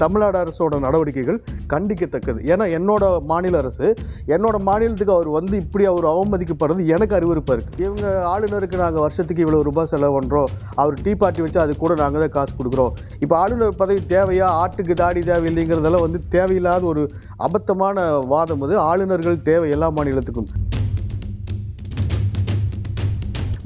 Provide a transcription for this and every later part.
தமிழ்நாடு அரசோட நடவடிக்கைகள் கண்டிக்கத்தக்கது. ஏன்னா என்னோட மாநில அரசு என்னோட மாநிலத்துக்கு அவர் வந்து இப்படி அவர் அவமதிக்கப்படுறது எனக்கு அறிவுறுப்பாக இருக்குது இவங்க ஆளுநருக்கு நாங்கள் வருஷத்துக்கு இவ்வளோ ரூபாய் செலவு பண்ணுறோம் அவர் டீ பார்ட்டி வச்சு அது கூட நாங்கள் தான் காசு கொடுக்குறோம். இப்போ ஆளுநர் பதவி தேவையா? ஆட்டுக்கு தாடி தேவையில்லைங்கிறதெல்லாம் வந்து தேவையில்லாத ஒரு அபத்தமான வாதம் அது. ஆளுநர்கள் தேவை எல்லா மாநிலத்துக்கும்.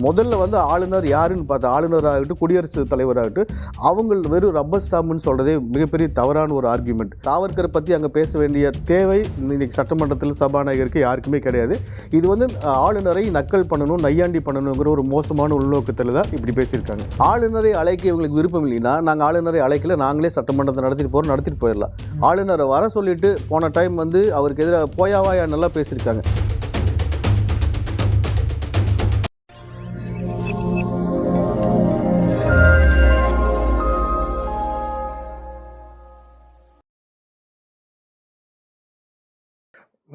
முதல்ல வந்து ஆளுநர் யாருன்னு பார்த்தா ஆளுநராகட்டும் குடியரசுத் தலைவராகட்டும் அவங்க வெறும் ரப்பர் ஸ்டாம்புன்னு சொல்கிறதே மிகப்பெரிய தவறான ஒரு ஆர்குமெண்ட் சாவர்கரை பற்றி அங்கே பேச வேண்டிய தேவை இன்னைக்கு சட்டமன்றத்தில் சபாநாயகருக்கு யாருக்குமே கிடையாது. இது வந்து ஆளுநரை நக்கல் பண்ணணும் நையாண்டி பண்ணணுங்கிற ஒரு மோசமான உள்நோக்கத்தில் தான் இப்படி பேசியிருக்காங்க. ஆளுநரை அழைக்க இவங்களுக்கு விருப்பம் இல்லைன்னா நாங்கள் ஆளுநரை அழைக்கல நாங்களே சட்டமன்றத்தை நடத்திட்டு போகிறோம் நடத்திட்டு போயிடலாம். ஆளுநரை வர சொல்லிட்டு போன டைம் வந்து அவருக்கு எதிராக போயாவாயா? நல்லா பேசியிருக்காங்க.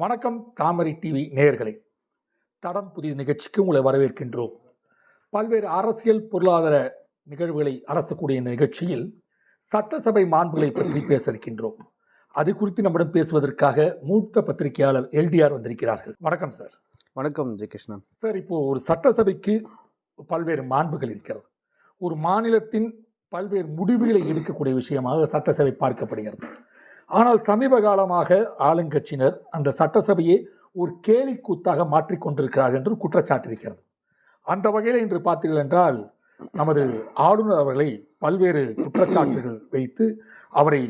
வணக்கம் தாமரை டிவி நேயர்களே. தடம் புதிய நிகழ்ச்சிக்கு உங்களை வரவேற்கின்றோம். பல்வேறு அரசியல் பொருளாதார நிகழ்வுகளை அரசக்கூடிய இந்த நிகழ்ச்சியில் சட்டசபை மாண்புகளை பற்றி பேச இருக்கின்றோம் அது குறித்து நம்மிடம் பேசுவதற்காக மூத்த பத்திரிகையாளர் எல்டிஆர் வந்திருக்கிறார்கள். வணக்கம் சார். வணக்கம் ஜெய் கிருஷ்ணன். சார் இப்போ ஒரு சட்டசபைக்கு பல்வேறு மாண்புகள் இருக்கிறது. ஒரு மாநிலத்தின் பல்வேறு முடிவுகளை எடுக்கக்கூடிய விஷயமாக சட்டசபை பார்க்கப்படுகிறது. ஆனால் சமீப காலமாக ஆளுங்கட்சியினர் அந்த சட்டசபையை ஒரு கேலி கூத்தாக மாற்றிக்கொண்டிருக்கிறார்கள் என்று குற்றச்சாட்டிருக்கிறது அந்த வகையில் இன்று பார்த்தீர்கள் என்றால் நமது ஆளுநர் அவர்களை பல்வேறு குற்றச்சாட்டுகள் வைத்து அவரை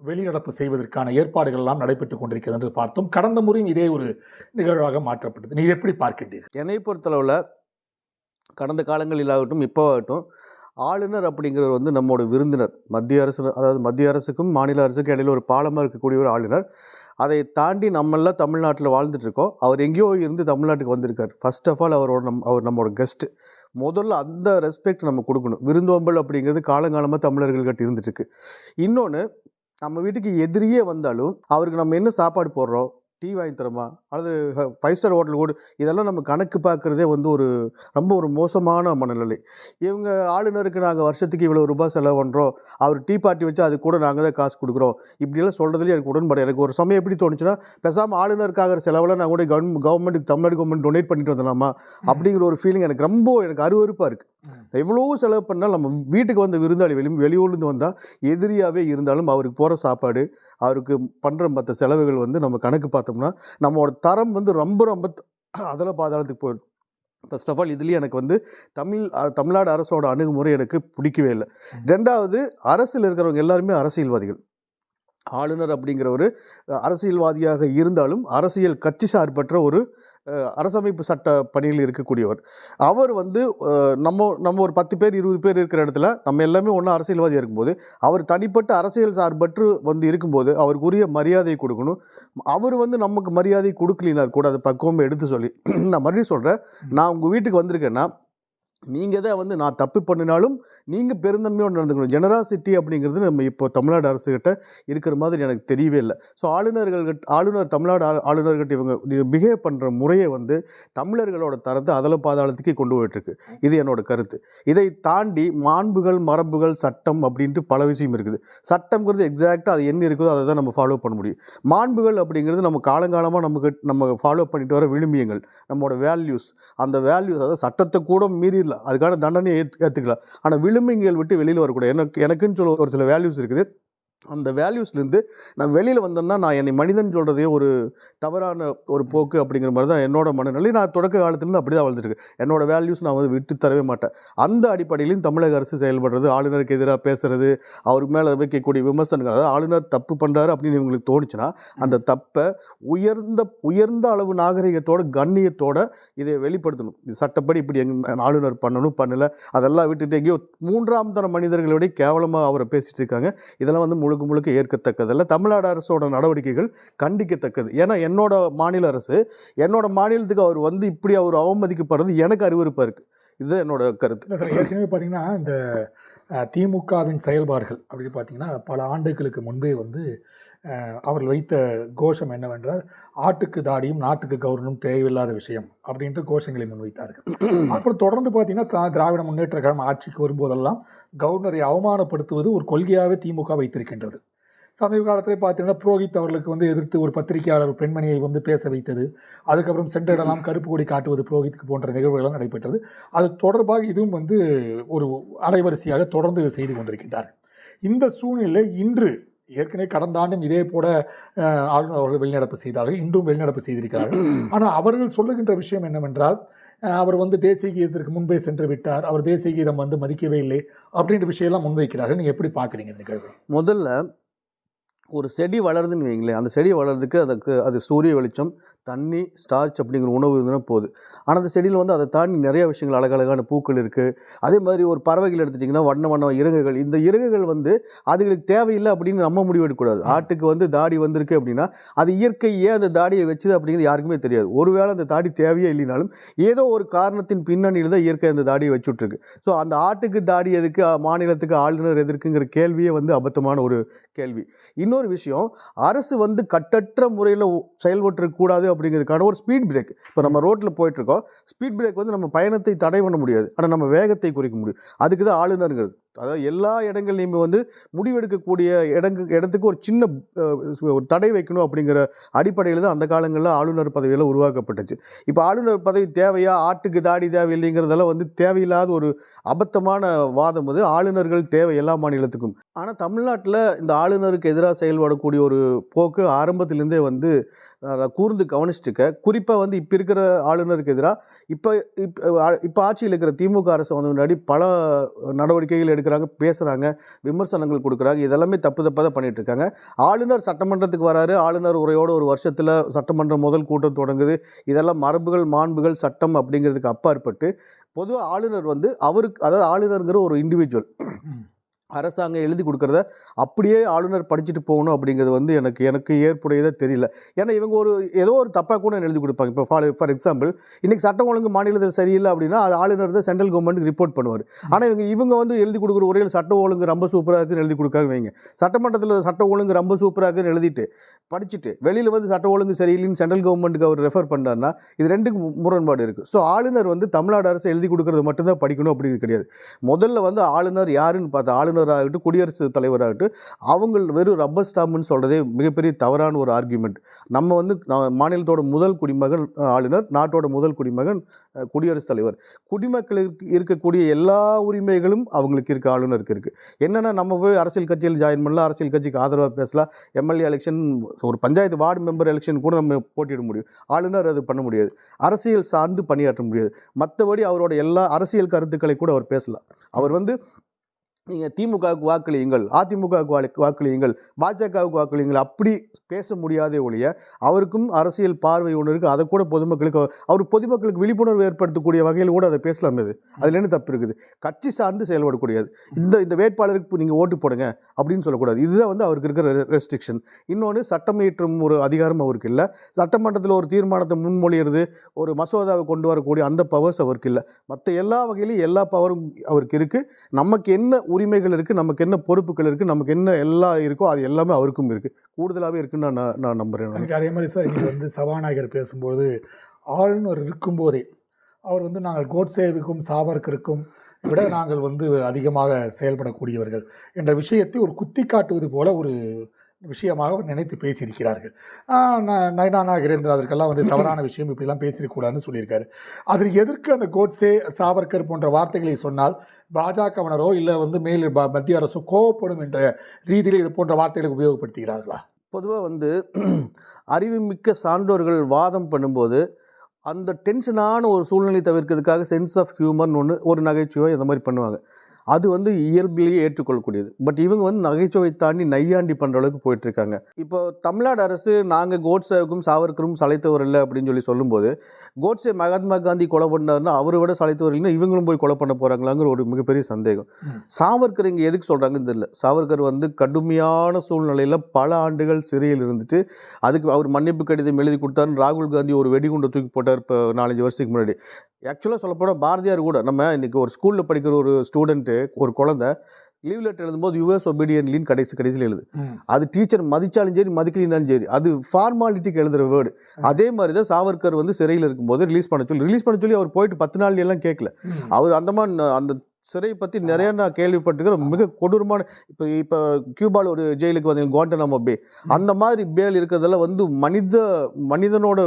வெளிநடப்பு செய்வதற்கான ஏற்பாடுகள் எல்லாம் நடைபெற்றுக் கொண்டிருக்கிறது என்று பார்த்தோம். கடந்த முறையும் இதே ஒரு நிகழ்வாக மாற்றப்பட்டது. நீ எப்படி பார்க்கின்றீர்கள்? என்னை பொறுத்தளவில் கடந்த காலங்களில் ஆகட்டும் இப்போ ஆகட்டும் ஆளுநர் அப்படிங்கிறவர் வந்து நம்மோட விருந்தினர். மத்திய அரசு அதாவது மத்திய அரசுக்கும் மாநில அரசுக்கும் இடையில் ஒரு பாலமாக இருக்கக்கூடிய ஒரு ஆளுநர். அதை தாண்டி நம்மளாம் தமிழ்நாட்டில் வாழ்ந்துட்டுருக்கோம் அவர் எங்கேயோ இருந்து தமிழ்நாட்டுக்கு வந்திருக்கார். ஃபர்ஸ்ட் ஆஃப் ஆல் அவரோட நம் அவர் நம்மளோட கெஸ்ட்டு முதல்ல அந்த ரெஸ்பெக்ட் நம்ம கொடுக்கணும். விருந்தோம்பல் அப்படிங்கிறது காலங்காலமாக தமிழர்கள்கிட்ட இருந்துட்டு இன்னொன்று நம்ம வீட்டுக்கு எதிரியே வந்தாலும் அவருக்கு நம்ம என்ன சாப்பாடு போடுறோம்? டீ வாங்கி தரோமா? அல்லது ஃபைவ் ஸ்டார் ஹோட்டல் கூட இதெல்லாம் நம்ம கணக்கு பார்க்குறதே வந்து ஒரு ரொம்ப ஒரு மோசமான மனநிலை. இவங்க ஆளுநருக்கு நாங்கள் வருஷத்துக்கு இவ்வளோ ரூபாய் செலவு பண்ணுறோம் அவர் டீ பார்ட்டி வச்சு அது கூட நாங்கள் தான் காசு கொடுக்குறோம். இப்படியெல்லாம் சொல்கிறதுல எனக்கு உடன்பாடு. எனக்கு ஒரு சமயம் எப்படி தோணுச்சுன்னா பேசாமல் ஆளுநருக்காக செலவெல்லாம் நான் கூட கவர்மெண்ட் கவர்மெண்ட்டுக்கு தமிழ்நாடு கவர்மெண்ட் டொனேட் பண்ணிட்டு வந்துடலாமா அப்படிங்கிற ஒரு ஃபீலிங் எனக்கு ரொம்ப எனக்கு அருவருப்பாக இருக்குது எவ்வளோ செலவு பண்ணால் நம்ம வீட்டுக்கு வந்த விருந்தாளி வெளி வெளியூர்லேருந்து வந்தால் எதிரியாகவே இருந்தாலும் அவருக்கு போகிற சாப்பாடு அவருக்கு பண்ணுற மற்ற செலவுகள் வந்து நம்ம கணக்கு பார்த்தோம்னா நம்மளோட தரம் வந்து ரொம்ப ரொம்ப அதில் பாதாளத்துக்கு போயிடும். ஃபர்ஸ்ட் ஆஃப் ஆல் இதுலேயே எனக்கு வந்து தமிழ் தமிழ்நாடு அரசோட அணுகுமுறை எனக்கு பிடிக்கவே இல்லை. ரெண்டாவது அரசில் இருக்கிறவங்க எல்லாருமே அரசியல்வாதிகள். ஆளுநர் அப்படிங்கிற ஒரு அரசியல்வாதியாக இருந்தாலும் அரசியல் கட்சி சார்பற்ற ஒரு அரசமைப்பு சட்ட பணியில் இருக்கக்கூடியவர். அவர் வந்து நம்ம நம்ம ஒரு பத்து பேர் இருபது பேர் இருக்கிற இடத்துல நம்ம எல்லாமே ஒன்றும் அரசியல்வாதியாக இருக்கும்போது அவர் தனிப்பட்ட அரசியல் சார்பற்று வந்து இருக்கும்போது அவருக்கு உரிய மரியாதை கொடுக்கணும். அவர் வந்து நமக்கு மரியாதை கொடுக்கலினா கூட அதை பக்குவம் எடுத்து சொல்லி. நான் மறுபடியும் சொல்கிறேன் நான் உங்கள் வீட்டுக்கு வந்திருக்கேன்னா நீங்கள் தான் வந்து நான் தப்பு பண்ணினாலும் நீங்கள் பெருந்தன்மையோடு நடந்துக்கணும். ஜெனராசிட்டி அப்படிங்கிறது நம்ம இப்போ தமிழ்நாடு அரசுகிட்ட இருக்கிற மாதிரி எனக்கு தெரியவே இல்லை. ஸோ ஆளுநர்கள் ஆளுநர் தமிழ்நாடு ஆளுநர்கிட்ட இவங்க பிஹேவ் பண்ணுற முறையை வந்து தமிழர்களோட தரத்தை அதில் பாதாளத்துக்கு கொண்டு போயிட்டுருக்கு. இது என்னோட கருத்து. இதை தாண்டி மாண்புகள் மரபுகள் சட்டம் அப்படின்ட்டு பல விஷயம் இருக்குது. சட்டம்ங்கிறது எக்ஸாக்டாக அது என்ன இருக்குதோ அதை தான் நம்ம ஃபாலோ பண்ண முடியும். மாண்புகள் அப்படிங்கிறது நம்ம காலங்காலமாக நமக்கு நம்ம ஃபாலோ பண்ணிட்டு வர விழுமியங்கள் நம்மளோட வேல்யூஸ் அந்த வேல்யூஸ் அதாவது சட்டத்தை கூட மீறிடலாம். அதுக்கான தண்டனையை ஏற்று ஏற்றுக்கலாம் ஆனால் விழுமியங்கள் விட்டு வெளியில் வரக்கூடாது. எனக்கு எனக்குன்னு சொல்ல ஒரு சில வேல்யூஸ் இருக்குது. அந்த வேல்யூஸ்லேருந்து நான் வெளியில் வந்தேன்னா நான் என்னை மனிதன் சொல்கிறதே ஒரு தவறான ஒரு போக்கு அப்படிங்கிற மாதிரி தான் என்னோட மனநிலை. நான் தொடக்க காலத்துலேருந்து அப்படி தான் வளர்ந்துருக்கேன் என்னோட வேல்யூஸ் நான் வந்து விட்டு தரவே மாட்டேன். அந்த அடிப்படையிலையும் தமிழக அரசு செயல்படுறது ஆளுநருக்கு எதிராக பேசுறது அவருக்கு மேலே வைக்கக்கூடிய விமர்சனங்கள் அதாவது ஆளுநர் தப்பு பண்ணுறாரு அப்படின்னு இவங்களுக்கு தோணுச்சுன்னா அந்த தப்பை உயர்ந்த உயர்ந்த அளவு நாகரிகத்தோட கண்ணியத்தோட இதை வெளிப்படுத்தணும். இது சட்டப்படி இப்படி எங்க ஆளுநர் பண்ணணும் பண்ணல. அதெல்லாம் விட்டுட்டு எங்கேயோ மூன்றாம் தர மனிதர்களை விட கேவலமாக அவரை பேசிட்டு இருக்காங்க. இதெல்லாம் வந்து முழுக்க முழுக்க ஏற்கத்தக்கதல்ல. தமிழ்நாடு அரசோட நடவடிக்கைகள் கண்டிக்கத்தக்கது. ஏன்னா என்னோட மாநில அரசு என்னோட மாநிலத்துக்கு அவர் வந்து இப்படி அவர் அவமதிக்கப்படுறது எனக்கு அறிவுறுப்பாக இருக்குது இது என்னோட கருத்து. சார் ஏற்கனவே பார்த்தீங்கன்னா இந்த திமுகவின் செயல்பாடுகள் அப்படின்னு பார்த்தீங்கன்னா பல ஆண்டுகளுக்கு முன்பே வந்து அவர்கள் வைத்த கோஷம் என்னவென்றால் ஆட்டுக்கு தாடியும் நாட்டுக்கு கௌரவமும் தேவையில்லாத விஷயம் அப்படின்ட்டு கோஷங்களை முன்வைத்தார்கள். அப்புறம் தொடர்ந்து பார்த்தீங்கன்னா தா- திராவிட முன்னேற்ற கழகம் ஆட்சிக்கு வரும்போதெல்லாம் கவர்னரை அவமானப்படுத்துவது ஒரு கொள்கையாகவே திமுக வைத்திருக்கின்றது. சமீப காலத்தில் பார்த்தீங்கன்னா புரோஹித் அவர்களுக்கு வந்து எதிர்த்து ஒரு பத்திரிகையாளர் பெண்மணியை வந்து பேச வைத்தது அதுக்கப்புறம் சென்ற கருப்பு கொடி காட்டுவது புரோஹித்துக்கு போன்ற நிகழ்வுகள்லாம் நடைபெற்றது. அது தொடர்பாக இதுவும் வந்து ஒரு அலைவரிசையாக தொடர்ந்து செய்து கொண்டிருக்கின்றார் இந்த சூழ்நிலை இன்று ஏற்கனவே கடந்த ஆண்டும் இதே போல ஆளுநர் அவர்கள் வெளிநடப்பு செய்தார்கள். இன்றும் வெளிநடப்பு செய்திருக்கிறார்கள். ஆனால் அவர்கள் சொல்லுகின்ற விஷயம் என்னவென்றால் அவர் வந்து தேசிய கீதத்திற்கு முன்பே சென்று விட்டார். அவர் தேசிய கீதம் வந்து மதிக்கவே இல்லை அப்படின்ற விஷயம்லாம் முன்வைக்கிறார்கள். நீங்கள் எப்படி பார்க்குறீங்க இந்த நிகழ்வு? முதல்ல ஒரு செடி வளருதுன்னு வைங்களேன். அந்த செடி வளர்றதுக்கு அதுக்கு அது சூரிய வெளிச்சம் தண்ணி ஸ்டார்ச் அப்படிங்கிற உணவு இருந்ததுன்னா போகுது ஆனால் அந்த செடியில் வந்து அதை தாண்டி நிறைய விஷயங்கள் அழகழகான பூக்கள் இருக்குது அதே மாதிரி ஒரு பறவைகள் எடுத்துட்டிங்கன்னா வண்ண வண்ண இறகுகள். இந்த இறகுகள் வந்து அதுகளுக்கு தேவையில்லை அப்படின்னு நம்ம முடிவு எடுக்கக்கூடாது. ஆட்டுக்கு வந்து தாடி வந்திருக்கு அப்படின்னா அது இயற்கை ஏன் அந்த தாடியை வச்சுது அப்படிங்கிறது யாருக்குமே தெரியாது. ஒருவேளை அந்த தாடி தேவையே இல்லைனாலும் ஏதோ ஒரு காரணத்தின் பின்னணியில் தான் இயற்கை அந்த தாடியை வச்சுட்ருக்கு. ஸோ அந்த ஆட்டுக்கு தாடி எதுக்கு மாநிலத்துக்கு ஆளுநர் எதற்குங்கிற கேள்வியே வந்து அபத்தமான ஒரு கேள்வி. இன்னொரு விஷயம் அரசு வந்து கட்டற்ற முறையில் செயல்பட்டுறக்கூடாது அப்படிங்கிறதுக்கான ஒரு ஸ்பீட் பிரேக் இப்போ நம்ம ரோட்டில் போயிட்டுருக்கோம் ஸ்பீட் பிரேக் வந்து நம்ம பயணத்தை தடை பண்ண முடியாது. ஆனால் நம்ம வேகத்தை குறைக்க முடியும். அதுக்கு தான் ஆளுநருங்கிறது. அதாவது எல்லா இடங்கள்லையுமே வந்து முடிவெடுக்கக்கூடிய இடங்கு இடத்துக்கு ஒரு சின்ன ஒரு தடை வைக்கணும் அப்படிங்கிற அடிப்படையில் தான் அந்த காலங்களில் ஆளுநர் பதவியெல்லாம் உருவாக்கப்பட்டுச்சு. இப்போ ஆளுநர் பதவி தேவையா? ஆட்டுக்கு தாடி தேவையில்லைங்கிறதெல்லாம் வந்து தேவையில்லாத ஒரு அபத்தமான வாதம் வந்து ஆளுநர்கள் தேவை எல்லா மாநிலத்துக்கும். ஆனால் தமிழ்நாட்டில் இந்த ஆளுநருக்கு எதிராக செயல்படக்கூடிய ஒரு போக்கு ஆரம்பத்திலேருந்தே வந்து கூர்ந்து கவனிச்சுட்டுக்க குறிப்பாக வந்து இப்போ இருக்கிற ஆளுநருக்கு எதிராக இப்போ இப்போ இப்போ ஆட்சியில் இருக்கிற திமுக அரசு வந்து முன்னாடி பல நடவடிக்கைகள் எடுக்கிறாங்க பேசுகிறாங்க விமர்சனங்கள் கொடுக்குறாங்க. இதெல்லாமே தப்பு தப்பாக தான் பண்ணிட்டு இருக்காங்க. ஆளுநர் சட்டமன்றத்துக்கு வராரு. ஆளுநர் உரையோட ஒரு வருஷத்தில் சட்டமன்றம் முதல் கூட்டம் தொடங்குது. இதெல்லாம் மரபுகள் மாண்புகள் சட்டம் அப்படிங்கிறதுக்கு அப்பாற்பட்டு பொதுவாக ஆளுநர் வந்து அவருக்கு அதாவது ஆளுநருங்கிற ஒரு இண்டிவிஜுவல் அரசாங்கம் எழுதி கொடுக்குறத அப்படியே ஆளுநர் படிச்சுட்டு போகணும் அப்படிங்கிறது வந்து எனக்கு எனக்கு ஏற்புடையதே தெரியல. ஏன்னா இவங்க ஒரு ஏதோ ஒரு தப்பாக கூட எழுதி கொடுப்பாங்க. இப்போ ஃபார் ஃபார் எக்ஸாம்பிள் இன்றைக்கி சட்டம் ஒழுங்கு மாநிலத்தில் சரியில்லை அப்படின்னா அது ஆளுநர் தான் சென்ட்ரல் கவர்மெண்ட்டுக்கு ரிப்போர்ட் பண்ணுவார். ஆனால் இவங்க இவங்க வந்து எழுதி கொடுக்குற உரையில் சட்டம் ஒழுங்கு ரொம்ப சூப்பராக இருக்குன்னு எழுதி கொடுக்காங்க வைங்க. சட்டமன்றத்தில் சட்டம் ஒழுங்கு ரொம்ப சூப்பராக இருக்குன்னு எழுதிட்டு படிச்சுட்டு வெளியில் வந்து சட்டம் ஒழுங்கு சரியில்லைன்னு சென்ட்ரல் கவர்மெண்ட்டுக்கு அவர் ரெஃபர் பண்ணார்னா இது ரெண்டுக்கு முரண்பாடு இருக்குது ஸோ ஆளுநர் வந்து தமிழ்நாடு அரசு எழுதி கொடுக்கறது மட்டும்தான் படிக்கணும் அப்படிங்கிறது கிடையாது. முதல்ல வந்து ஆளுநர் யாருன்னு பார்த்தா ஆகட்டும் குடியரசுத் தலைவராகட்டும் அவங்க வெறும் ரப்பர் ஸ்டாம்புன்னு சொல்கிறதே மிகப்பெரிய தவறான ஒரு ஆர்கியூமெண்ட் நம்ம வந்து மாநிலத்தோட முதல் குடிமகன் ஆளுநர் நாட்டோட முதல் குடிமகன் குடியரசுத் தலைவர். குடிமக்களுக்கு இருக்கக்கூடிய எல்லா உரிமைகளும் அவங்களுக்கு இருக்குது ஆளுநருக்கு இருக்குது என்னென்னா நம்ம போய் அரசியல் கட்சியில் ஜாயின் பண்ணலாம் அரசியல் கட்சிக்கு ஆதரவாக பேசலாம். எம்எல்ஏ எலெக்ஷன் ஒரு பஞ்சாயத்து வார்டு மெம்பர் எலெக்ஷன் கூட நம்ம போட்டியிட முடியும். ஆளுநர் அது பண்ண முடியாது. அரசியல் சார்ந்து பணியாற்ற முடியாது. மற்றபடி அவரோட எல்லா அரசியல் கருத்துக்களை கூட அவர் பேசலாம். அவர் வந்து நீங்கள் திமுகவுக்கு வாக்களியுங்கள் அதிமுகவுக்கு வாக்களியுங்கள் பாஜகவுக்கு வாக்களியுங்கள் அப்படி பேச முடியாதே ஒழிய அவருக்கும் அரசியல் பார்வை ஒன்று இருக்குது அதை கூட பொதுமக்களுக்கு அவர் பொதுமக்களுக்கு விழிப்புணர்வு ஏற்படுத்தக்கூடிய வகையில் கூட அதை பேசலாம் இது. அதில் என்ன தப்பு இருக்குது? கட்சி சார்ந்து செயல்படக்கூடியது. இந்த இந்த வேட்பாளருக்கு நீங்கள் ஓட்டு போடுங்க அப்படின்னு சொல்லக்கூடாது. இதுதான் வந்து அவருக்கு இருக்கிற ரெஸ்ட்ரிக்ஷன். இன்னொன்று சட்டம் இயற்றும் ஒரு அதிகாரம் அவருக்கு இல்லை. சட்டமன்றத்தில் ஒரு தீர்மானத்தை முன்மொழியிறது ஒரு மசோதாவை கொண்டு வரக்கூடிய அந்த பவர்ஸ் அவருக்கு இல்லை. மற்ற எல்லா வகையிலும் எல்லா பவரும் அவருக்கு இருக்குது நமக்கு என்ன உரிமைகள் இருக்குது நமக்கு என்ன பொறுப்புகள் இருக்குது நமக்கு என்ன எல்லாம் இருக்கோ அது எல்லாமே அவருக்கும் இருக்குது கூடுதலாகவே இருக்குன்னு நான் நான் நம்புகிறேன் எனக்கு அதே மாதிரி சார் இங்கே வந்து சபாநாயகர் பேசும்போது ஆளுநர் இருக்கும்போதே அவர் வந்து நாங்கள் கோட்சேவுக்கும் சாவர்கருக்கும் விட நாங்கள் வந்து அதிகமாக செயல்படக்கூடியவர்கள் என்ற விஷயத்தை ஒரு குத்தி காட்டுவது போல ஒரு விஷயமாக அவர் நினைத்து பேசியிருக்கிறார்கள். நயனா நாகரேந்திரன் அதற்கெல்லாம் வந்து தவறான விஷயம் இப்படிலாம் பேசியிருக்கூடாதுன்னு சொல்லியிருக்காரு. அதில் எதற்கு அந்த கோட்சே சாவர்கர் போன்ற வார்த்தைகளை சொன்னால் பாஜகவினரோ இல்லை வந்து மேல் மத்திய அரசோ கோவப்படும் என்ற ரீதியில் இது போன்ற வார்த்தைகளை உபயோகப்படுத்துகிறார்களா? பொதுவாக வந்து அறிவுமிக்க சான்றோர்கள் வாதம் பண்ணும்போது அந்த டென்ஷனான ஒரு சூழ்நிலை தவிர்க்கிறதுக்காக சென்ஸ் ஆஃப் ஹியூமர்னு ஒன்று ஒரு நகைச்சுவை இந்த மாதிரி பண்ணுவாங்க. அது வந்து இயல்பிலேயே ஏற்றுக்கொள்ளக்கூடியது. பட் இவங்க வந்து நகைச்சுவை தாண்டி நையாண்டி பண்ணுற அளவுக்கு போயிட்டுருக்காங்க. இப்போ தமிழ்நாடு அரசு நாங்கள் கோட்சேவுக்கும் சாவர்கரும் சளைத்தவர் இல்லை அப்படின்னு சொல்லி சொல்லும்போது கோட்சே மகாத்மா காந்தி கொலை பண்ணாருன்னா அவரை விட சளைத்தவர் இல்லைன்னா இவங்களும் போய் கொலை பண்ண போகிறாங்களாங்கிற ஒரு மிகப்பெரிய சந்தேகம். சாவர்கர் இங்கே எதுக்கு சொல்கிறாங்கன்னு தெரியல. சாவர்கர் வந்து கடுமையான சூழ்நிலையில் பல ஆண்டுகள் சிறையில் இருந்துட்டு அதுக்கு அவர் மன்னிப்பு கடிதம் எழுதி கொடுத்தாருன்னு ராகுல் காந்தி ஒரு வெடிகுண்டை தூக்கி போட்டார் இப்போ நாலஞ்சு வருஷத்துக்கு முன்னாடி. ஆக்சுவலாக சொல்லப்போனால் பாரதியார் கூட நம்ம இன்றைக்கி ஒரு ஸ்கூலில் படிக்கிற ஒரு ஸ்டூடெண்ட்டு ஒரு குழந்தை லீவ் லெட்டர் எழுதும்போது யூஎஸ் ஒபீடியன்லின்னு கடைசி கடைசியில் எழுது. அது டீச்சர் மதிச்சாலும் சரி மதிக்கலினாலும் சரி அது ஃபார்மாலிட்டிக்கு எழுதுகிற வேர்டு அதே மாதிரி தான் சாவர்கர் வந்து சிறையில் இருக்கும்போது ரிலீஸ் பண்ண சொல்லி ரிலீஸ் பண்ண சொல்லி அவர் போயிட்டு பத்து நாள் எல்லாம் கேட்கல. அவர் அந்தமான் அந்த சிறை பற்றி நிறைய நான் கேள்விப்பட்டிருக்கிறேன். மிக கொடூரமான இப்போ இப்போ கியூபால ஒரு ஜெயிலுக்கு வந்து குவாண்டனாமோ பே. அந்த மாதிரி பேல் இருக்கிறதெல்லாம் வந்து மனித மனிதனோட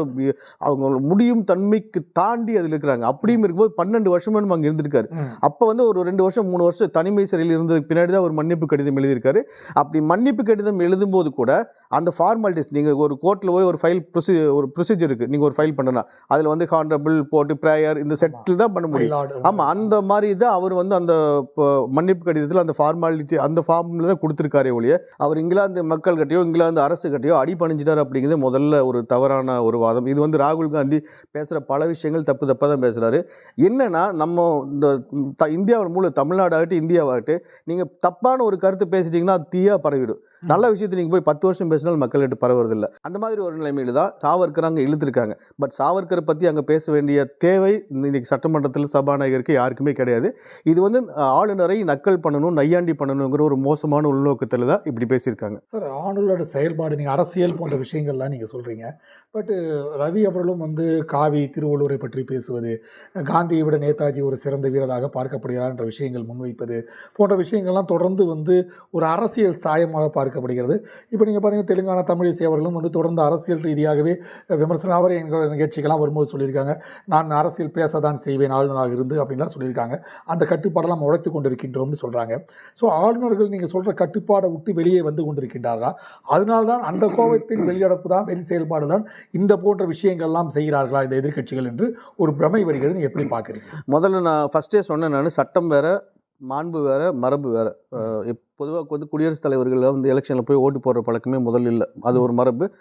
அவங்க முடியும் தன்மைக்கு தாண்டி அதில் இருக்கிறாங்க. அப்படியும் இருக்கும்போது பன்னெண்டு வருஷமா நம்ம அங்கே இருந்திருக்காரு. அப்போ வந்து ஒரு ரெண்டு வருஷம் மூணு வருஷம் தனிமை சிறையில் இருந்ததுக்கு பின்னாடி தான் ஒரு மன்னிப்பு கடிதம் எழுதியிருக்காரு. அப்படி மன்னிப்பு கடிதம் எழுதும்போது கூட அந்த ஃபார்மாலிட்டிஸ் நீங்கள் ஒரு கோர்ட்டில் போய் ஒரு ஃபைல் ப்ரொசீ ஒரு ப்ரொசீஜர் இருக்குது நீங்கள் ஒரு ஃபைல் பண்ணணும் அதில் வந்து ஹாண்டபிள் போட்டு ப்ரேயர் இந்த செட்டில் தான் பண்ண முடியும். ஆமாம் அந்த மாதிரி தான் அவர் வந்து அந்த மன்னிப்பு கடிதத்தில் அந்த ஃபார்மாலிட்டி அந்த ஃபார்மில் தான் கொடுத்துருக்காரே ஒழிய அவர் இங்கிலாந்து மக்கள் கிட்டயோ இங்கிலாந்து அரசு கிட்டயோ அடி பணிஞ்சிட்டார் அப்படிங்கிறது முதல்ல ஒரு தவறான ஒரு வாதம். இது வந்து ராகுல் காந்தி பேசுகிற பல விஷயங்கள் தப்பு தப்பாக தான் பேசுகிறாரு என்னன்னா நம்ம இந்த த இந்தியாவில் மூல தமிழ்நாடாகட்டும் இந்தியாவாகட்டும் நீங்கள் தப்பான ஒரு கருத்து பேசிட்டீங்கன்னா அது தீயாக பரவிடும். நல்ல விஷயத்தை நீங்கள் போய் பத்து வருஷம் பேசினாலும் மக்கள்கிட்ட பரவுறதில்ல. அந்த மாதிரி ஒரு நிலைமையில் தான் சாவர்கர் அங்கே இழுத்துருக்காங்க. பட் சாவர்கரை பற்றி அங்கே பேச வேண்டிய தேவை இன்றைக்கி சட்டமன்றத்தில் சபாநாயகருக்கு யாருக்குமே கிடையாது. இது வந்து ஆளுநரை நக்கல் பண்ணணும் நையாண்டி பண்ணணுங்கிற ஒரு மோசமான உள்நோக்கத்தில் தான் இப்படி பேசியிருக்காங்க. சார் ஆளுநரோட செயல்பாடு நீங்கள் அரசியல் போன்ற விஷயங்கள்லாம் நீங்கள் சொல்கிறீங்க பட்டு ரவி அவர்களும் வந்து காவி திருவள்ளுவரை பற்றி பேசுவது காந்தியை விட நேதாஜி ஒரு சிறந்த வீரராக பார்க்கப்படுகிறார் என்ற விஷயங்கள் முன்வைப்பது போன்ற விஷயங்கள்லாம் தொடர்ந்து வந்து ஒரு அரசியல் சாயமாக பார்க்கப்படுகிறது இப்போ நீங்கள் பார்த்தீங்கன்னா தெலுங்கானா தமிழிசை அவர்களும் வந்து தொடர்ந்து அரசியல் ரீதியாகவே விமர்சனம் அவர் எங்களோட நிகழ்ச்சிகள்லாம் வரும்போது சொல்லியிருக்காங்க. நான் அரசியல் பேச தான் செய்வேன் ஆளுநராக இருந்து அப்படின்லாம் சொல்லியிருக்காங்க. அந்த கட்டுப்பாடெல்லாம் உழைத்து கொண்டிருக்கின்றோம்னு சொல்கிறாங்க ஸோ ஆளுநர்கள் நீங்கள் சொல்கிற கட்டுப்பாடை விட்டு வெளியே வந்து கொண்டிருக்கின்றார்களா? அதனால்தான் அந்த கோபத்தின் வெளியடப்பு தான் வெளி செயல்பாடு தான் இந்த போன்ற விஷயங்கள்லாம் செய்கிறார்களா இந்த எதிர்க்கட்சிகள் என்று ஒரு பிரமை வருகிறது. நீங்கள் எப்படி பார்க்குறீங்க? முதல்ல நான் ஃபஸ்ட்டே சொன்னேன் நான் சட்டம் வேறு மாண்பு வேற மரபு வேற. பொதுவாக வந்து குடியரசுத் தலைவர்கள் வந்து எலெக்ஷனில் போய் ஓட்டு போடுற பழக்கமே முதல்ல இல்லை. அது ஒரு மரபு.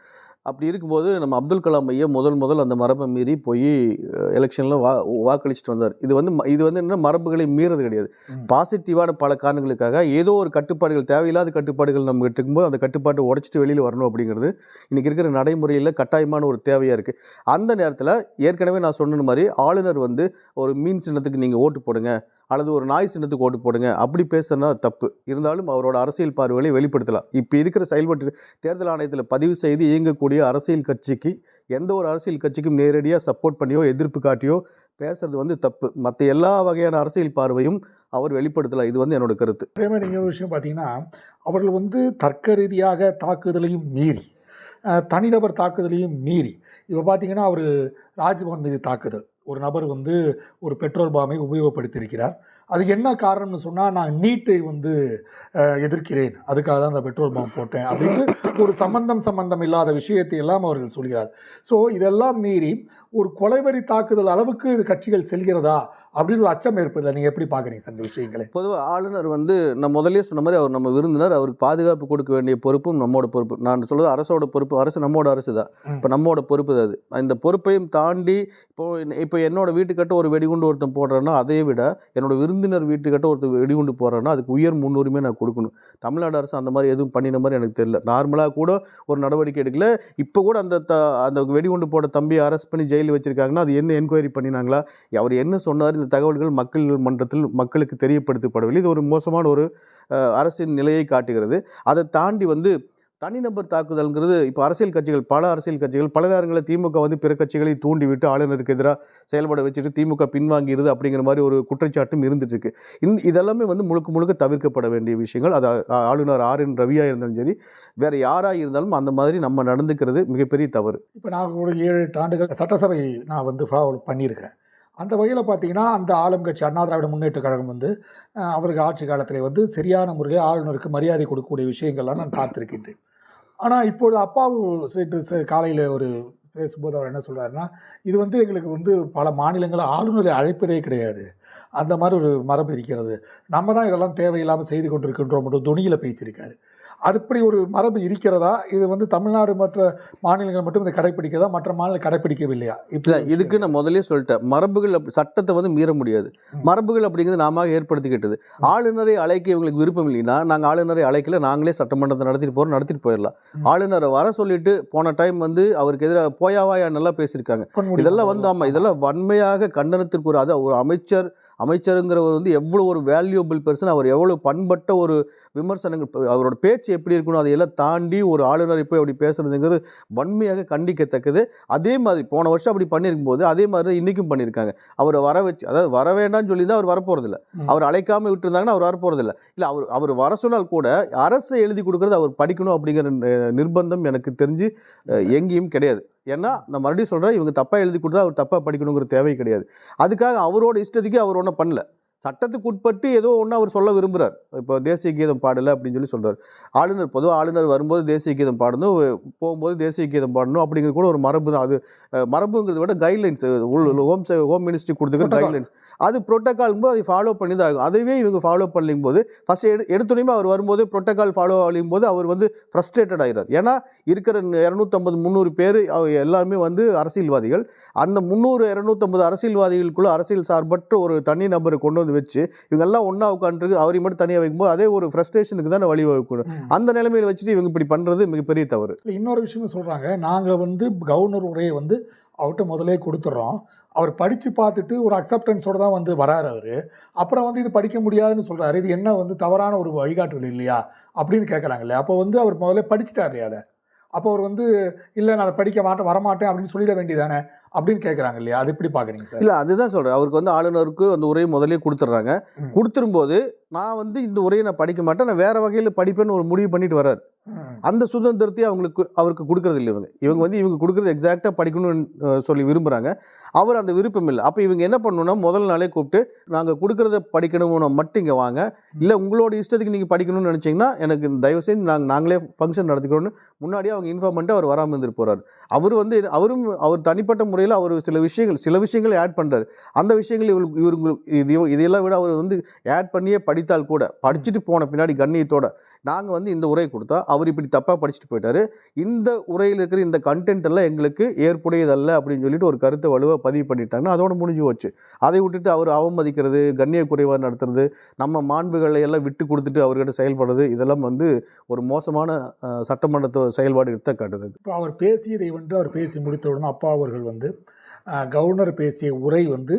அப்படி இருக்கும்போது நம்ம அப்துல் கலாம் ஐயா முதல் முதல் அந்த மரபை மீறி போய் எலெக்ஷனில் வா வாக்களிச்சுட்டு வந்தார். இது வந்து ம- இது வந்து என்ன மரபுகளை மீறது கிடையாது. பாசிட்டிவான பல காரணங்களுக்காக ஏதோ ஒரு கட்டுப்பாடுகள் தேவையில்லாத கட்டுப்பாடுகள் நம்ம இருக்கும்போது அந்த கட்டுப்பாட்டை உடச்சிட்டு வெளியில் வரணும் அப்படிங்கிறது இன்றைக்கி இருக்கிற நடைமுறையில் கட்டாயமான ஒரு தேவையாக இருக்குது அந்த நேரத்தில் ஏற்கனவே நான் சொன்ன மாதிரி ஆளுநர் வந்து ஒரு மீன் சின்னத்துக்கு நீங்கள் ஓட்டு போடுங்க அல்லது ஒரு நாய் சின்னத்துக்கு ஓட்டு போடுங்க. அப்படி பேசுனா தப்பு. இருந்தாலும் அவரோட அரசியல் பார்வைகளை வெளிப்படுத்தலாம். இப்போ இருக்கிற செயல்பட்டு தேர்தல் ஆணையத்தில் பதிவு செய்து இயங்கக்கூடிய அரசியல் கட்சிக்கு எந்த ஒரு அரசியல் கட்சிக்கும் நேரடியாக சப்போர்ட் பண்ணியோ எதிர்ப்பு காட்டியோ பேசுறது வந்து தப்பு. மற்ற எல்லா வகையான அரசியல் பார்வையும் அவர் வெளிப்படுத்தலாம். இது வந்து என்னோட கருத்து. அதே மாதிரி நீங்கள் ஒரு விஷயம் பார்த்தீங்கன்னா அவர்கள் வந்து தர்க்க ரீதியாக தாக்குதலையும் மீறி தனிநபர் தாக்குதலையும் மீறி இப்போ பார்த்தீங்கன்னா அவர் ராஜ்பவன் மீது தாக்குதல். ஒரு நபர் வந்து ஒரு பெட்ரோல் பாமை உபயோகப்படுத்தியிருக்கிறார். அதுக்கு என்ன காரணம்னு சொன்னால் நான் நீட்டை வந்து எதிர்க்கிறேன். அதுக்காக தான் அந்த பெட்ரோல் பாம் போட்டேன். அப்படின்னு ஒரு சம்பந்தம் சம்பந்தம் இல்லாத விஷயத்தை எல்லாம் அவர்கள் சொல்கிறார். ஸோ இதெல்லாம் மீறி ஒரு கொலைவரி தாக்குதல் அளவுக்கு இது கட்சிகள் செல்கிறதா? அப்படின்னு ஒரு அச்சம் ஏற்பதில்லை நீங்கள் எப்படி பார்க்குறீங்க சார் இந்த விஷயங்களை? பொதுவாக ஆளுநர் வந்து நான் முதல்லயே சொன்ன மாதிரி அவர் நம்ம விருந்தினர் அவருக்கு பாதுகாப்பு கொடுக்க வேண்டிய பொறுப்பும் நம்மோட பொறுப்பு. நான் சொல்றது அரசோட பொறுப்பு அரசு நம்மோட அரசு தான். இப்போ நம்மோட பொறுப்பு அது. இந்த பொறுப்பையும் தாண்டி இப்போ இப்போ என்னோட வீட்டுக்கிட்ட ஒரு வெடிகுண்டு ஒருத்தன் போடுறேன்னா அதை விட என்னோட விருந்தினர் வீட்டுக்கிட்ட ஒருத்தர் வெடிகுண்டு போடுறேன்னா அதுக்கு உயர் முன்னுரிமை நான் கொடுக்கணும். தமிழ்நாடு அரசு அந்த மாதிரி எதுவும் பண்ணின மாதிரி எனக்கு தெரியல. நார்மலாக கூட ஒரு நடவடிக்கை எடுக்கல. இப்போ கூட அந்த த அந்த வெடிகுண்டு போட தம்பியை அரெஸ்ட் பண்ணி ஜெயிலில் வச்சிருக்காங்கன்னா அது என்ன என்கொயரி பண்ணினாங்களா? அவர் என்ன சொன்னார் இந்த தகவல்கள் மக்கள் மன்றத்தில் மக்களுக்கு தெரியப்படுத்தப்படவில்லை. இது ஒரு மோசமான ஒரு அரசின் நிலையை காட்டுகிறது. அதை தாண்டி வந்து தனிநபர் தாக்குதல்ங்கிறது இப்போ அரசியல் கட்சிகள் பல அரசியல் கட்சிகள் பல நேரங்களில் திமுக வந்து பிற கட்சிகளை தூண்டிவிட்டு ஆளுநருக்கு எதிராக செயல்பட வச்சுட்டு திமுக பின்வாங்கிடுது அப்படிங்கிற மாதிரி ஒரு குற்றச்சாட்டும் இருந்துட்டு இருக்கு இந்த இதெல்லாமே வந்து முழுக்க முழுக்க தவிர்க்கப்பட வேண்டிய விஷயங்கள். அது ஆளுநர் ஆர் என் ரவியாக இருந்தாலும் சரி வேறு யாராக இருந்தாலும் அந்த மாதிரி நம்ம நடந்துக்கிறது மிகப்பெரிய தவறு. இப்போ நான் ஒரு ஏழு எட்டு ஆண்டுகள் சட்டசபை நான் வந்து ஃபாலோ பண்ணியிருக்கிறேன். அந்த வகையில் பார்த்தீங்கன்னா அந்த ஆளும் கட்சி அண்ணா திராவிட முன்னேற்ற கழகம் வந்து அவருக்கு ஆட்சி காலத்தில் வந்து சரியான முறையில் ஆளுநருக்கு மரியாதை கொடுக்கக்கூடிய விஷயங்கள்லாம் நான் பார்த்துருக்கின்றேன். ஆனால் இப்போது அப்பாவு சீட்டு காலையில் ஒரு பேசும்போது அவர் என்ன சொல்கிறாருன்னா இது வந்து எங்களுக்கு வந்து பல மாநிலங்களை ஆளுநரை அழைப்பதே கிடையாது. அந்த மாதிரி ஒரு மரபு இருக்கிறது. நம்ம தான் இதெல்லாம் தேவையில்லாமல் செய்து கொண்டிருக்கின்றோம் மட்டும் துணியில் பேசியிருக்காரு. அதுபடி ஒரு மரபு இருக்கிறதா? இது வந்து தமிழ்நாடு மற்ற மாநிலங்கள் மட்டும் இதை கடைப்பிடிக்கிறதா? மற்ற மாநிலம் கடைப்பிடிக்கவில்லையா? இப்போ இதுக்கு நான் முதல்லயே சொல்லிட்டேன். மரபுகள் அப்படி- சட்டத்தை வந்து மீற முடியாது. மரபுகள் அப்படிங்கிறது நாம ஏற்படுத்திக்கிட்டது. ஆளுநரை அழைக்க இவங்களுக்கு விருப்பம் இல்லைன்னா நாங்கள் ஆளுநரை அழைக்கல நாங்களே சட்டமன்றத்தை நடத்திட்டு போகிறோம் நடத்திட்டு போயிடலாம். ஆளுநரை வர சொல்லிட்டு போன டைம் வந்து அவருக்கு எதிராக போயாவாயா நல்லா பேசியிருக்காங்க. இதெல்லாம் வந்து ஆமாம் இதெல்லாம் வன்மையாக கண்டனத்திற்கு ஒரு அது ஒரு அமைச்சர் அமைச்சருங்கிறவர் வந்து எவ்வளோ ஒரு வேல்யூபிள் பர்சன் அவர் எவ்வளோ பண்பட்ட ஒரு விமர்சனங்கள் இப்ப அவரோட பேச்சு எப்படி இருக்கணும் அதையெல்லாம் தாண்டி ஒரு ஆளுநரை போய் அப்படி பேசுறதுங்கிறது வன்மையாக கண்டிக்கத்தக்கது. அதே மாதிரி போன வருஷம் அப்படி பண்ணியிருக்கும் போது அதே மாதிரி தான் இன்றைக்கும் பண்ணியிருக்காங்க அவரை வர வச்சு அதாவது வர வேண்டாம்னு சொல்லி தான் அவர் வரப்போகிறதில்ல. அவர் அழைக்காம விட்டுருந்தாங்கன்னா அவர் வரப்போகிறதில்ல இல்லை அவர் அவர் வர சொன்னால் கூட அரசு எழுதி கொடுக்கறது அவர் படிக்கணும் அப்படிங்கிற நிர்பந்தம் எனக்கு தெரிஞ்சு எங்கேயும் கிடையாது. ஏன்னா நான் மறுபடியும் சொல்கிறேன் இவங்க தப்பாக எழுதி கொடுத்தா அவர் தப்பாக படிக்கணுங்கிற தேவை கிடையாது. அதுக்காக அவரோட இஷ்டத்துக்கு அவர் ஒன்றும் பண்ணல. சட்டத்துக்கு உட்பட்டு ஏதோ ஒன்று அவர் சொல்ல விரும்புகிறார் இப்போ தேசிய கீதம் பாடலை அப்படின்னு சொல்லி சொல்றார். ஆளுநர் பொதுவாக ஆளுநர் வரும்போது தேசிய கீதம் பாடணும் போகும்போது தேசிய கீதம் பாடணும் அப்படிங்கிறது கூட ஒரு மரபு தான். அது மரபுங்கிறத விட கைட்லைன்ஸ் ஹோம் ஹோம் மினிஸ்ட்ரி கொடுத்துக்கிற. கைட்லைன்ஸ் அது ப்ரோட்டோகால் போது அதை ஃபாலோ பண்ணி தான் ஆகும். அதுவே இவங்க ஃபாலோ பண்ணும் போது ஃபஸ்ட் எடு எடுத்துனையுமே அவர் வரும்போது ப்ரோட்டோகால் ஃபாலோ ஆகும் போது அவர் வந்து ஃப்ரஸ்ட்ரேட்டட் ஆகிறார் ஏன்னா இருக்கிற இரநூத்தம்பது முந்நூறு பேர் எல்லாருமே வந்து அரசியல்வாதிகள். அந்த முந்நூறு இரநூத்தம்பது அரசியல்வாதிகளுக்குள்ள அரசியல் சார்பற்ற ஒரு தனி நபரை கொண்டு வந்து வச்சு இவங்க எல்லாம் ஒன்றா உட்காந்துருக்கு அவரை மட்டும் தனியாக வைக்கும்போது அதே ஒரு ஃப்ரஸ்ட்ரேஷனுக்கு தானே வழிவகுக்கணும். அந்த நிலைமையில வச்சுட்டு இவங்க இப்படி பண்ணுறது மிகப்பெரிய தவறு. இல்ல, இன்னொரு விஷயமும் சொல்கிறாங்க நாங்கள் வந்து கவர்னர் உரையை வந்து அவர்கிட்ட முதலே கொடுத்துட்றோம் அவர் படித்து பார்த்துட்டு ஒரு அக்செப்டன்ஸோட தான் வந்து வராரு அவர். அப்புறம் வந்து இது படிக்க முடியாதுன்னு சொல்கிறாரு இது என்ன வந்து தவறான ஒரு வழிகாட்டுதல் இல்லையா? அப்படின்னு கேட்குறாங்க இல்லையா? அப்போ வந்து அவர் முதல்ல படிச்சுட்டார் இல்லையா அதை. அப்போ அவர் வந்து இல்லை நான் அதை படிக்க மாட்டேன் வரமாட்டேன் அப்படின்னு சொல்லிட வேண்டியதானே? அப்படின்னு கேட்குறாங்க இல்லையா? அது எப்படி பார்க்குறீங்க சார்? இல்லை அதுதான் சொல்கிறேன் அவருக்கு வந்து ஆளுநருக்கு அந்த உரையை முதல்லயே கொடுத்துட்றாங்க. கொடுத்துரும்போது நான் வந்து இந்த உரையை நான் படிக்க மாட்டேன். நான் வேற வகையில் படிப்பேன்னு ஒரு முடிவு பண்ணிட்டு வராரு ம். அந்த சுதந்திரத்தையும் அவங்களுக்கு அவருக்கு கொடுக்கறது இல்லை இவங்க. இவங்க வந்து இவங்க கொடுக்கறது எக்ஸாக்டாக படிக்கணும்னு சொல்லி விரும்புகிறாங்க அவர் அந்த விருப்பம் இல்லை. அப்போ இவங்க என்ன பண்ணணும்னா முதல் நாளே கூப்பிட்டு நாங்கள் கொடுக்கறத படிக்கணும்னு மட்டும் இங்கே வாங்க. இல்லை உங்களோட இஷ்டத்துக்கு நீங்கள் படிக்கணும்னு நினச்சிங்கன்னா எனக்கு தயவு செஞ்சு நாங்கள் நாங்களே ஃபங்க்ஷன் நடத்திக்கிறோன்னு முன்னாடியே அவங்க இன்ஃபார்ம் பண்ணிட்டு அவர் வராமல் இருந்துட்டு போகிறார் அவர் வந்து அவரும் அவர் தனிப்பட்ட முறையில் அவர் சில விஷயங்கள் சில விஷயங்களை ஆட் பண்ணுறாரு அந்த விஷயங்கள் இவங்களுக்கு இவங்களுக்கு இது இதையெல்லாம் விட அவர் வந்து ஆட் பண்ணியே படித்தால் கூட படிச்சுட்டு போன பின்னாடி கண்ணியத்தோட நாங்கள் வந்து இந்த உரையை கொடுத்தா அவர் இப்படி தப்பாக படிச்சுட்டு போயிட்டாரு. இந்த உரையில் இருக்கிற இந்த கண்டென்ட் எல்லாம் எங்களுக்கு ஏற்புடையதல்ல அப்படின்னு சொல்லிட்டு ஒரு கருத்தை வலுவாக பதிவு பண்ணிட்டாங்கன்னா அதோட முடிஞ்சு போச்சு. அதை விட்டுட்டு அவர் அவமதிக்கிறது கண்ணிய குறைவாக நடத்துறது நம்ம மாண்புகளை எல்லாம் விட்டு கொடுத்துட்டு அவர்கிட்ட செயல்படுறது இதெல்லாம் வந்து ஒரு மோசமான சட்டமன்றத்தை சட்டமன்ற செயல்பாடு எடுத்த காட்டுது இப்போ அவர் பேசியதை என்று அவர் பேசி முடித்தவுடன் அப்பா அவர்கள் வந்து கவர்னர் பேசிய உரை வந்து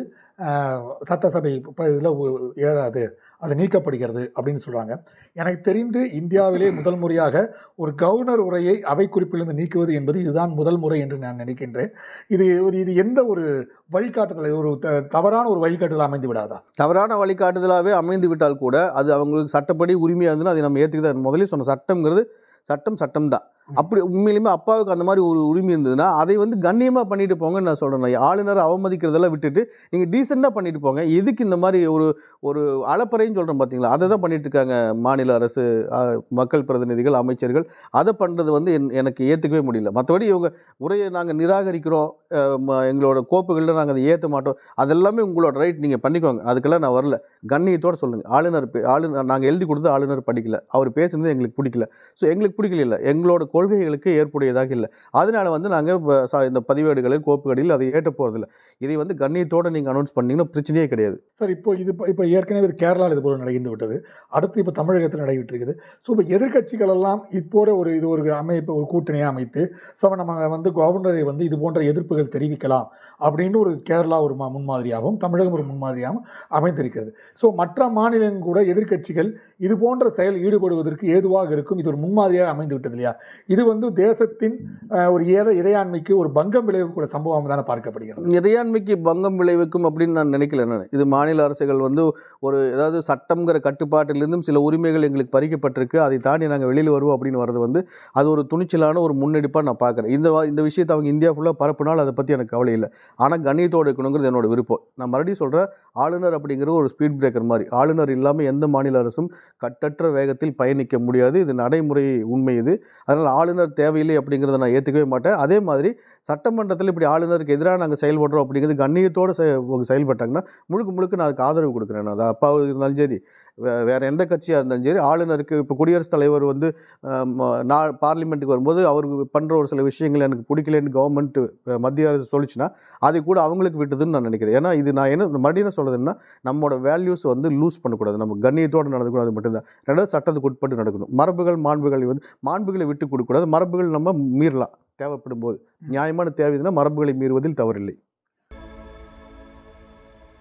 சட்டசபை இதில் ஏறாது அது நீக்கப்படுகிறது அப்படின்னு சொல்கிறாங்க எனக்கு தெரிந்து இந்தியாவிலே முதல் முறையாக ஒரு கவர்னர் உரையை அவை குறிப்பிலிருந்து நீக்குவது என்பது இதுதான் முதல் முறை என்று நான் நினைக்கின்றேன். இது இது- இது எந்த ஒரு வழிகாட்டுதல் ஒரு த- தவறான ஒரு வழிகாட்டுதல் அமைந்து விடாதா? தவறான வழிகாட்டுதலாகவே அமைந்து விட்டால் கூட அது அவங்களுக்கு சட்டப்படி உரிமையாக இருந்ததுன்னா அதை நம்ம ஏற்றுக்க தான் சொன்ன சட்டம்ங்கிறது சட்டம் சட்டம் தான் அப்படி உண்மையிலுமே அப்பாவுக்கு அந்த மாதிரி ஒரு உரிமை இருந்ததுன்னா அதை வந்து கண்ணியமாக பண்ணிட்டு போங்கன்னு நான் சொல்கிறேன் ஆளுநரை அவமதிக்கிறதெல்லாம் விட்டுட்டு நீங்கள் டீசெண்டாக பண்ணிட்டு போங்க. எதுக்கு இந்த மாதிரி ஒரு ஒரு அலப்பறைன்னு சொல்கிறோம் பார்த்தீங்களா அதை தான் பண்ணிட்டு இருக்காங்க மாநில அரசு மக்கள் பிரதிநிதிகள் அமைச்சர்கள். அதை பண்ணுறது வந்து என் எனக்கு ஏற்றுக்கவே முடியல. மற்றபடி இவங்க உரையை நாங்கள் நிராகரிக்கிறோம். ம- எங்களோட கோப்புகளில் நாங்கள் அதை ஏற்ற மாட்டோம். அதெல்லாமே உங்களோட ரைட் நீங்கள் பண்ணிக்கோங்க. அதுக்கெல்லாம் நான் வரல. கண்ணியத்தோடு சொல்லுங்கள் ஆளுநர் ஆளுநர் நாங்கள் எழுதி கொடுத்து ஆளுநர் படிக்கல. அவர் பேசுனது எங்களுக்கு பிடிக்கல. ஸோ எங்களுக்கு பிடிக்கல இல்லை. எங்களோட கொள்கைகளுக்கு ஏற்புடையதாக இல்லை. அதனால வந்து நாங்கள் இந்த பதிவேடுகளில் கோப்புகளில் அதை ஏற்ற போகிறதில்ல இதை வந்து கண்ணியத்தோடு நீங்கள் அனௌன்ஸ் பண்ணீங்கன்னா பிரச்சனையே கிடையாது. சார் இப்போ இது இப்போ ஏற்கனவே இது கேரளாவில் இது போல நடந்து விட்டது. அடுத்து இப்போ தமிழகத்தில் நடைபெற்று இருக்குது. ஸோ இப்போ எதிர்கட்சிகள் எல்லாம் இப்போது ஒரு இது ஒரு அமைப்பு ஒரு கூட்டணியாக அமைத்து ஸோ நம்ம வந்து கவர்னரை வந்து இது போன்ற எதிர்ப்புகள் தெரிவிக்கலாம் அப்படின்னு ஒரு கேரளா ஒரு மா- முன்மாதிரியாகவும் தமிழகம் ஒரு முன்மாதிரியாகவும் அமைந்திருக்கிறது. ஸோ மற்ற மாநிலங்கள் கூட எதிர்க்கட்சிகள் இது போன்ற செயல் ஈடுபடுவதற்கு ஏதுவாக இருக்கும். இது ஒரு முன்மாதிரியாக அமைந்து விட்டது இல்லையா? இது வந்து தேசத்தின் ஒரு ஏற இறையாண்மைக்கு ஒரு பங்கம் விளைவிக்கக்கூடிய சம்பவம் தானே பார்க்கப்படுகிறது. இறையாண்மைக்கு பங்கம் விளைவிக்கும் அப்படின்னு நான் நினைக்கல நான். இது மாநில அரசுகள் வந்து ஒரு ஏதாவது சட்டம்ங்கிற கட்டுப்பாட்டிலிருந்தும் சில உரிமைகள் எங்களுக்கு பறிக்கப்பட்டிருக்கு அதை தாண்டி நாங்கள் வெளியில் வருவோம் அப்படின்னு வர்றது வந்து அது ஒரு துணிச்சலான ஒரு முன்னெடுப்பாக நான் பார்க்குறேன். இந்த வா- இந்த விஷயத்தை அவங்க இந்தியா ஃபுல்லாக பரப்புனால் அதை பற்றி எனக்கு கவலை இல்லை. ஆனால் கண்ணியத்தோடு இருக்கணுங்கிறது என்னோட விருப்பம். நான் மறுபடியும் சொல்கிறேன் ஆளுநர் அப்படிங்கிறது ஒரு ஸ்பீட் பிரேக்கர் மாதிரி. ஆளுநர் இல்லாமல் எந்த மாநில அரசும் கட்டற்ற வேகத்தில் பயணிக்க முடியாது. இது நடைமுறை உண்மை இது. அதனால் ஆளுநர் தேவையில்லை அப்படிங்கிறத நான் ஏற்றுக்கவே மாட்டேன். அதே மாதிரி சட்டமன்றத்தில் இப்படி ஆளுநருக்கு எதிராக நாங்கள் செயல்படுறோம் அப்படிங்கிறது கண்ணியத்தோடு செயல்பட்டாங்கன்னா முழுக்க முழுக்க நான் அதுக்கு ஆதரவு கொடுக்குறேன் அது அப்பாவும் இருந்தாலும் சரி வேறு எந்த கட்சியாக இருந்தாலும் சரி ஆளுநருக்கு இப்போ குடியரசுத் தலைவர் வந்து அஹ், ம- நா பார்லிமெண்ட்டுக்கு வரும்போது அவருக்கு பண்ணுற ஒரு சில விஷயங்கள் எனக்கு பிடிக்கலன்னு கவர்மெண்ட் மத்திய அரசு சொல்லிச்சுன்னா அதை கூட அவங்களுக்கு விட்டதுன்னு நான் நினைக்கிறேன். ஏன்னா இது நான் என்ன மறுபடியும் என்ன சொல்கிறதுன்னா நம்மளோட வேல்யூஸ் வந்து லூஸ் பண்ணக்கூடாது. நம்ம கண்ணியத்தோடு நடந்துக்கூடாது மட்டும்தான். ரெண்டாவது சட்டத்துக்கு உட்பட்டு நடக்கணும். மரபுகள் மாண்புகள் வந்து மாண்புகளை விட்டு கொடுக்கக்கூடாது. மரபுகள் நம்ம மீறலாம் தேவைப்படும் போது நியாயமான தேவைதுன்னா மரபுகளை மீறுவதில் தவறில்லை.